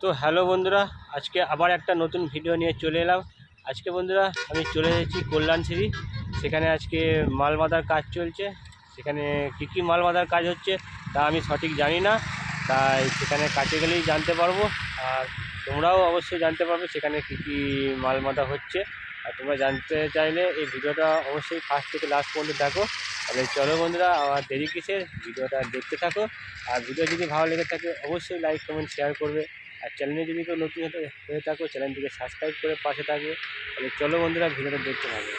তো হ্যালো বন্ধুরা, আজকে আবার একটা নতুন ভিডিও নিয়ে চলে এলাম। আজকে বন্ধুরা, আমি চলে এসেছি কল্যাণশ্রী সেখানে আজকে মাল বাঁধার কাজ চলছে। সেখানে কী কী মাল বাঁধার কাজ হচ্ছে তা আমি সঠিক জানি না। তাই সেখানে কাছে গেলেই জানতে পারব। আর তোমরাও অবশ্যই জানতে পারবে সেখানে কী কী মাল বাঁধা হচ্ছে। আর তোমরা জানতে চাইলে এই ভিডিওটা অবশ্যই ফার্স্ট থেকে লাস্ট পর্যন্ত দেখো। তাহলে চলো বন্ধুরা আমার দেরি কিসের? ভিডিওটা দেখতে থাকো। আর ভিডিও যদি ভালো লেগে থাকে, অবশ্যই লাইক কমেন্ট শেয়ার করবে। আর চ্যানেলে যদি কেউ নতুন হয়ে থাকো চ্যানেলটিকে সাবস্ক্রাইব করে পাশে থাকবে। তাহলে চলো বন্ধুরা, ভিডিওটা দেখতে থাকবে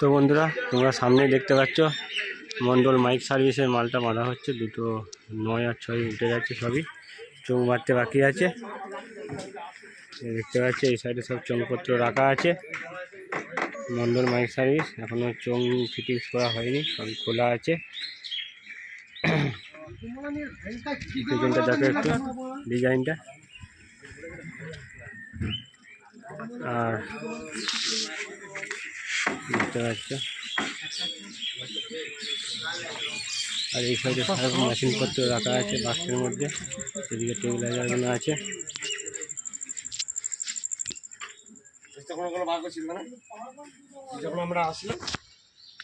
তো বন্ধুরা, তোমরা সামনেই দেখতে পাচ্ছ, মন্ডল মাইক সার্ভিসের মালটা বাঁধা হচ্ছে। দুটো নয় আর ছয় উঠে যাচ্ছে সবই, চোখ মারতে বাকি আছে। দেখতে পাচ্ছ, এই সাইডে সব চোঙপত্র রাখা আছে। মন্ডল মাইক সার্ভিস এখনও চোং ফিটিংস করা হয়নি সবই খোলা আছে। দেখো একটু, ডিজাইনটা। আর আর এই সাইডে সব মেশিনপত্র রাখা আছে বাক্সের মধ্যে। এদিকে টেবিলাইজারগুলো আছে।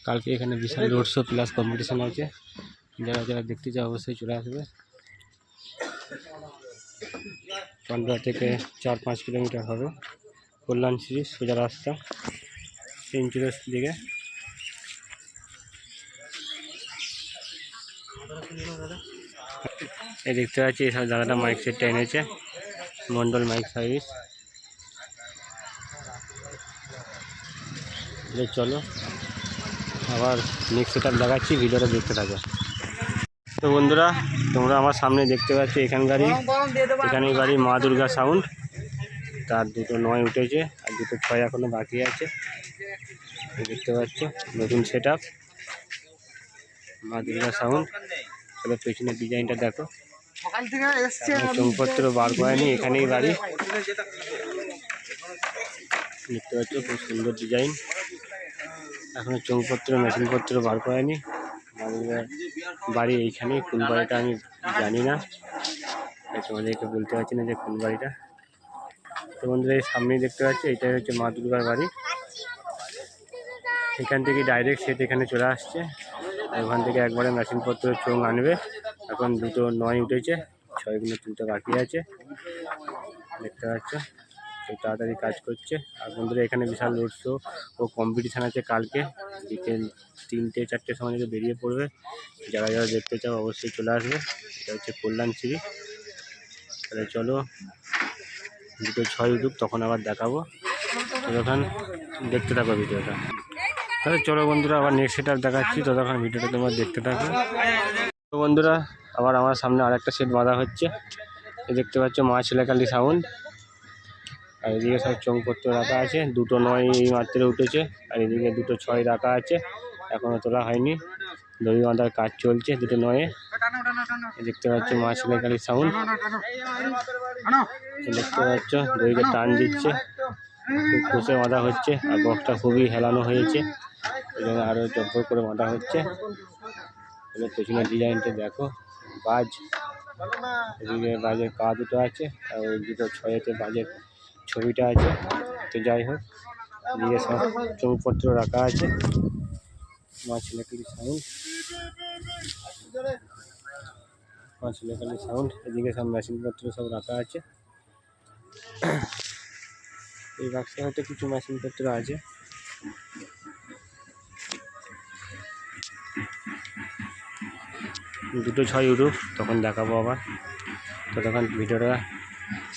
কালকে এখানে বিশাল রোড শো প্লাস কম্পিটিশন আছে। যারা যারা দেখতে চাও অবশ্যই চলে আসবে। পান্ডুয়া থেকে চার পাঁচ কিলোমিটার হবে। কল্যাণ কল্যাণশ্রী সোজা রাস্তা। সেঞ্চুরিয়াস দিকে। এই দেখতে পাচ্ছি এসব দাদাটা মাইক সেটটা এনেছে, মন্ডল মাইক সার্ভিস চলো, আবার নেক্সট সেট দেখাচ্ছি, ভিডিওটা দেখতে থাকো। তো বন্ধুরা, তোমরা আমার সামনে দেখতে পাচ্ছ, এখানকারই এখানে বাড়ি মা দুর্গা সাউন্ড তার দুটো নয় উঠেছে, আর দুটো ছয় এখনও বাকি আছে। এই দেখতে পাচ্ছ, নতুন সেট আপ মা দুর্গা সাউন্ড তাহলে পেছনের ডিজাইনটা দেখো চৌপত্র বার করেনি, এখানেই বাড়ি। দেখতে পাচ্ছ, খুব সুন্দর ডিজাইন এখনও চৌপত্র, মেশিনপত্র বার করেনি। বাড়ি এইখানেই কোন বাড়িটা আমি জানি না। তোমাদেরকে বলতে পারছি না যে কোন বাড়িটা। তো বন্ধুরা, এই সামনেই দেখতে পাচ্ছি, এটাই হচ্ছে মা দুর্গার বাড়ি। এখান থেকে ডাইরেক্ট সেট এখানে চলে আসছে। ওখান থেকে একবারে মেশিনপত্র চোং আনবে। এখন দুটো নয় উঠেছে ছয়গুলো তুলতে বাকি আছে। দেখতে পাচ্ছ, খুব তাড়াতাড়ি কাজ করছে। আর বন্ধুরা, এখানে বিশাল রোড শো ও কম্পিটিশান আছে কালকে। বিকেল তিনটে চারটের সময় থেকে বেরিয়ে পড়বে। যারা যারা দেখতে চাও অবশ্যই চলে আসবে। এটা হচ্ছে কল্যাণশ্রী তাহলে চলো, দুটো ছয় উঠুক, তখন আবার দেখাবো। ততক্ষণ দেখতে থাকো ভিডিওটা। তাহলে চলো বন্ধুরা, আবার নেক্সট সেট দেখাচ্ছি। ততক্ষণ ভিডিওটা তোমরা দেখতে থাকো। তো বন্ধুরা, আবার আমার সামনে আর একটা সেট বাঁধা হচ্ছে। দেখতে পাচ্ছ, মা ছেলেকালি সাউন্ড আর এদিকে সব চোঙপত্র রাখা আছে। দুটো নয় এই মাত্র উঠেছে, আর এদিকে দুটো ছয় রাখা আছে। এখনও তোলা হয়নি। দড়ি বাঁধার কাজ চলছে দুটো নয়ে। দেখতে পাচ্ছ, মা ছেলেকালি সাউন্ড দেখতে পাচ্ছ দড়িকে টান দিচ্ছে। খুব কষে বাঁধা হচ্ছে, আর বক্সটা খুবই হেলানো হয়েছে। জন্য আরও জব্বর করে বাঁধা হচ্ছে। এবার পেছনের ডিজাইনটা দেখো, বাজ। এদিকে বাজের পা দুটো আছে, আর ওই দুটো ছয়েতে বাজের ছবিটা আছে। তো যাই হোক, এদিকে সব চৌপত্র রাখা আছে। মা ছেলেকালি সাউন্ড মা ছেলেকালি সাউন্ড এদিকে সব মেশিনপত্র সব রাখা আছে। এই বাক্সে হয়তো কিছু মেশিনপত্র আছে। দুটো ছয় উঠুক, তখন দেখাবো আবার। তো তখন ভিডিওটা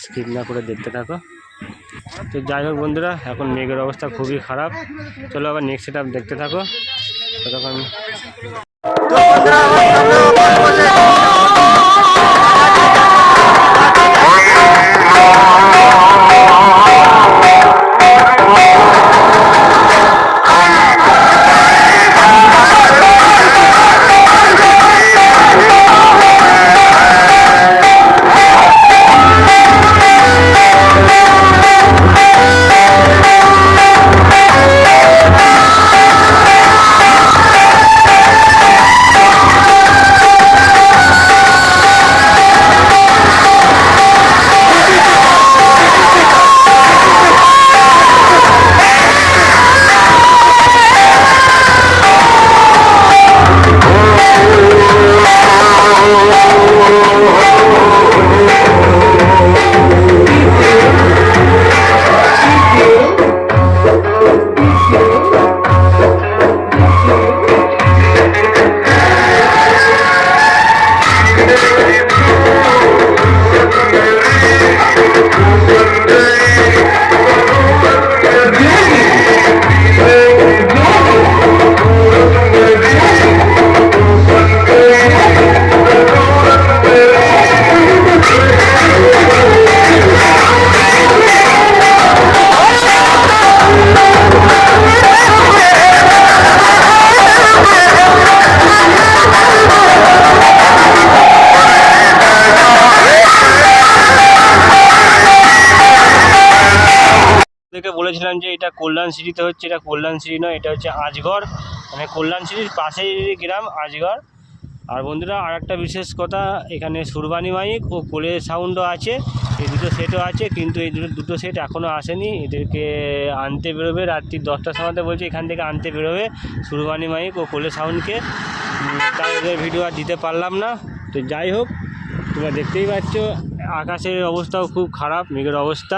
স্কিপ না করে দেখতে থাকো। তো যাই হোক বন্ধুরা, এখন মেঘের অবস্থা খুবই খারাপ। চলো আবার নেক্সট সেট দেখতে থাকো। তো তখন বলেছিলাম যে এটা কল্যাণ সিটিতে হচ্ছে, এটা কল্যাণ সিটি নয়, এটা হচ্ছে আজগড় মানে কল্যাণ সিটির পাশেই গ্রাম আজগড় আর বন্ধুরা আর একটা বিশেষ কথা, এখানে সুরবানি মাইক ও কোলে সাউন্ডও আছে। এই দুটো সেটও আছে, কিন্তু এই দুটো দুটো সেট এখনও আসেনি। এদেরকে আনতে বেরোবে, রাত্রি দশটার সময়তে বলছে, এখান থেকে আনতে বেরোবে সুরবানি মাইক ও কোলে সাউন্ডকে। তাই এদের ভিডিও আর দিতে পারলাম না। তো যাই হোক, তোমরা দেখতেই পাচ্ছ, আকাশের অবস্থাও খুব খারাপ, মেঘের অবস্থা।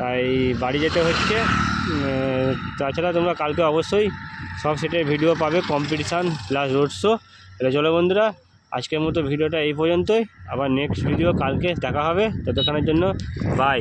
তাই বাড়ি যেতে হচ্ছে। তাছাড়া তোমরা কালকে অবশ্যই সব সেটের ভিডিও পাবে কম্পিটিশান প্লাস রোড শো তাহলে চলো বন্ধুরা, আজকের মতো ভিডিওটা এই পর্যন্তই। আবার নেক্সট ভিডিও কালকে দেখা হবে। ততক্ষণের জন্য বাই